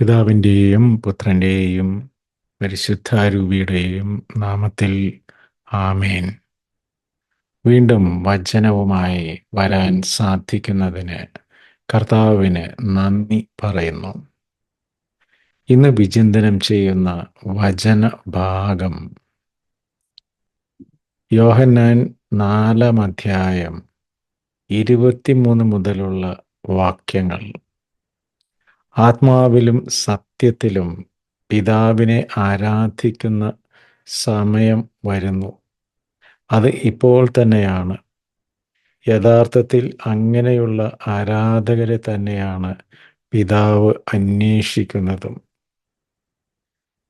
പിതാവിന്റെയും പുത്രന്റെയും പരിശുദ്ധാരൂപിയുടെയും നാമത്തിൽ ആമേൻ. വീണ്ടും വചനവുമായി വരാൻ സാധിക്കുന്നതിന് കർത്താവിന് നന്ദി പറയുന്നു. ഇന്ന് വിചിന്തനം ചെയ്യുന്ന വചന ഭാഗം. യോഹന്നാൻ നാലാം അധ്യായം ഇരുപത്തിമൂന്ന് മുതലുള്ള വാക്യങ്ങൾ. ആത്മാവിലും സത്യത്തിലും പിതാവിനെ ആരാധിക്കുന്ന സമയം വരുന്നു. അത് ഇപ്പോൾ തന്നെയാണ്. യഥാർത്ഥത്തിൽ അങ്ങനെയുള്ള ആരാധകരെ തന്നെയാണ് പിതാവ് അന്വേഷിക്കുന്നതും.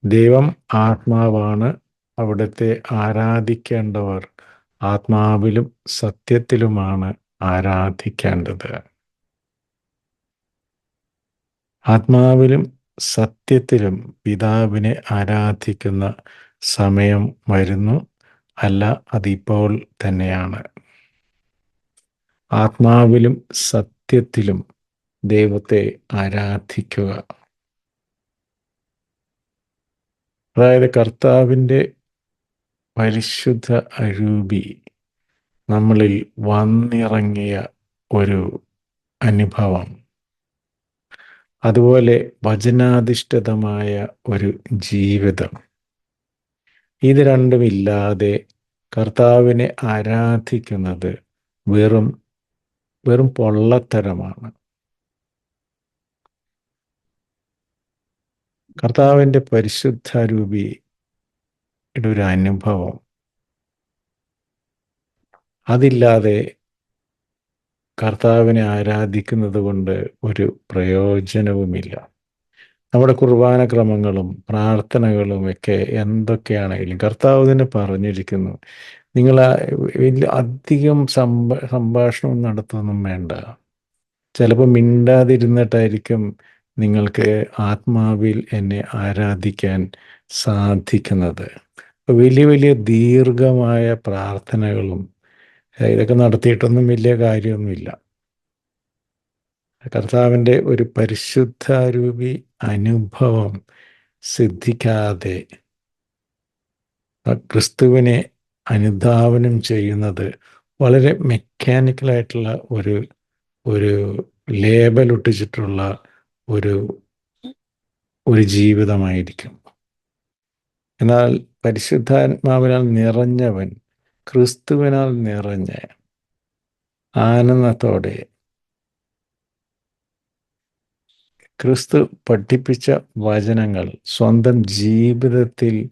ദൈവം ആത്മാവാണ്. അവിടുത്തെ ആരാധിക്കേണ്ടവർ ആത്മാവിലും സത്യത്തിലുമാണ് ആരാധിക്കേണ്ടത്. ആത്മാവിലും സത്യത്തിലും പിതാവിനെ ആരാധിക്കുന്ന സമയം വരുന്നു. അല്ല അതിപ്പോൾ തന്നെയാണ്. ആത്മാവിലും സത്യത്തിലും ദൈവത്തെ ആരാധിക്കുക. അതായത് കർത്താവിന്റെ പരിശുദ്ധ അരൂപി നമ്മളിൽ വന്നിറങ്ങിയ ഒരു അനുഭവം. അതുപോലെ വചനാധിഷ്ഠിതമായ ഒരു ജീവിതം. ഇത് രണ്ടുമില്ലാതെ കർത്താവിനെ ആരാധിക്കുന്നത് വെറും വെറും പൊള്ളത്തരമാണ്. കർത്താവിന്റെ പരിശുദ്ധ രൂപിയുടെ ഒരു അനുഭവം. അതില്ലാതെ കർത്താവിനെ ആരാധിക്കുന്നത് കൊണ്ട് ഒരു പ്രയോജനവുമില്ല. നമ്മുടെ കുർബാന ക്രമങ്ങളും പ്രാർത്ഥനകളും ഒക്കെ എന്തൊക്കെയാണെങ്കിലും കർത്താവ് തന്നെ പറഞ്ഞിരിക്കുന്നു. നിങ്ങൾ വലിയ അധികം സംഭ സംഭാഷണം നടത്തൊന്നും വേണ്ട. ചിലപ്പോൾ മിണ്ടാതിരുന്നിട്ടായിരിക്കും നിങ്ങൾക്ക് ആത്മാവിൽ എന്നെ ആരാധിക്കാൻ സാധിക്കുന്നത്. വലിയ വലിയ ദീർഘമായ പ്രാർത്ഥനകളും ഇതൊക്കെ നടത്തിയിട്ടൊന്നും വലിയ കാര്യമൊന്നുമില്ല. കർത്താവിന്റെ ഒരു പരിശുദ്ധാരൂപി അനുഭവം സിദ്ധിക്കാതെ ക്രിസ്തുവിനെ അനുധാവനം ചെയ്യുന്നത് വളരെ മെക്കാനിക്കലായിട്ടുള്ള ഒരു ഒരു ലേബൽ ഒട്ടിച്ചിട്ടുള്ള ഒരു ഒരു ജീവിതമായിരിക്കും. എന്നാൽ പരിശുദ്ധാത്മാവിനാൽ നിറഞ്ഞവൻ ക്രിസ്തുവിനാൽ നിറഞ്ഞ് ആനന്ദത്തോടെ ക്രിസ്തു പഠിപ്പിച്ച വചനങ്ങൾ സ്വന്തം ജീവിതത്തിൽ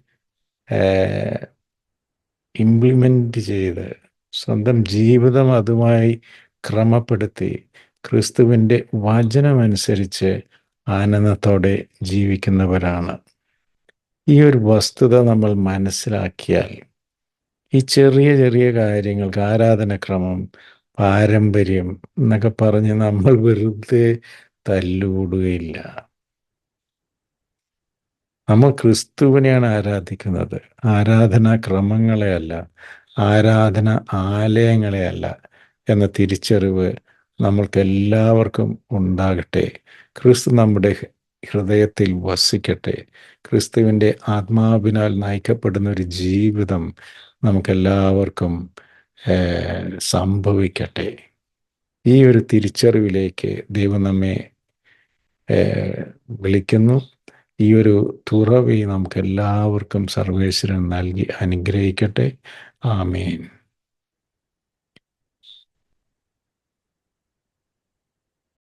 ഇംപ്ലിമെന്റ് ചെയ്ത് സ്വന്തം ജീവിതം അതുമായി ക്രമപ്പെടുത്തി ക്രിസ്തുവിന്റെ വചനമനുസരിച്ച് ആനന്ദത്തോടെ ജീവിക്കുന്നവരാണ്. ഈ ഒരു വസ്തുത നമ്മൾ മനസ്സിലാക്കിയാൽ ഈ ചെറിയ ചെറിയ കാര്യങ്ങൾക്ക് ആരാധനക്രമം പാരമ്പര്യം എന്നൊക്കെ പറഞ്ഞ് നമ്മൾ വെറുതെ തല്ലുകൂടുകയില്ല. നമ്മൾ ക്രിസ്തുവിനെയാണ് ആരാധിക്കുന്നത്. ആരാധനാ ക്രമങ്ങളെയല്ല ആരാധന ആലയങ്ങളെ അല്ല എന്ന തിരിച്ചറിവ് നമ്മൾക്ക് എല്ലാവർക്കും ഉണ്ടാകട്ടെ. ക്രിസ്തു നമ്മുടെ ഹൃദയത്തിൽ വസിക്കട്ടെ. ക്രിസ്തുവിന്റെ ആത്മാവിനാൽ നയിക്കപ്പെടുന്ന ഒരു ജീവിതം നമുക്കെല്ലാവർക്കും സംഭവിക്കട്ടെ. ഈ ഒരു തിരിച്ചറിവിലേക്ക് ദൈവം നമ്മെ വിളിക്കുന്നു. ഈ ഒരു തുറവി നമുക്ക് എല്ലാവർക്കും സർവേശ്വരൻ നൽകി അനുഗ്രഹിക്കട്ടെ. ആമേൻ.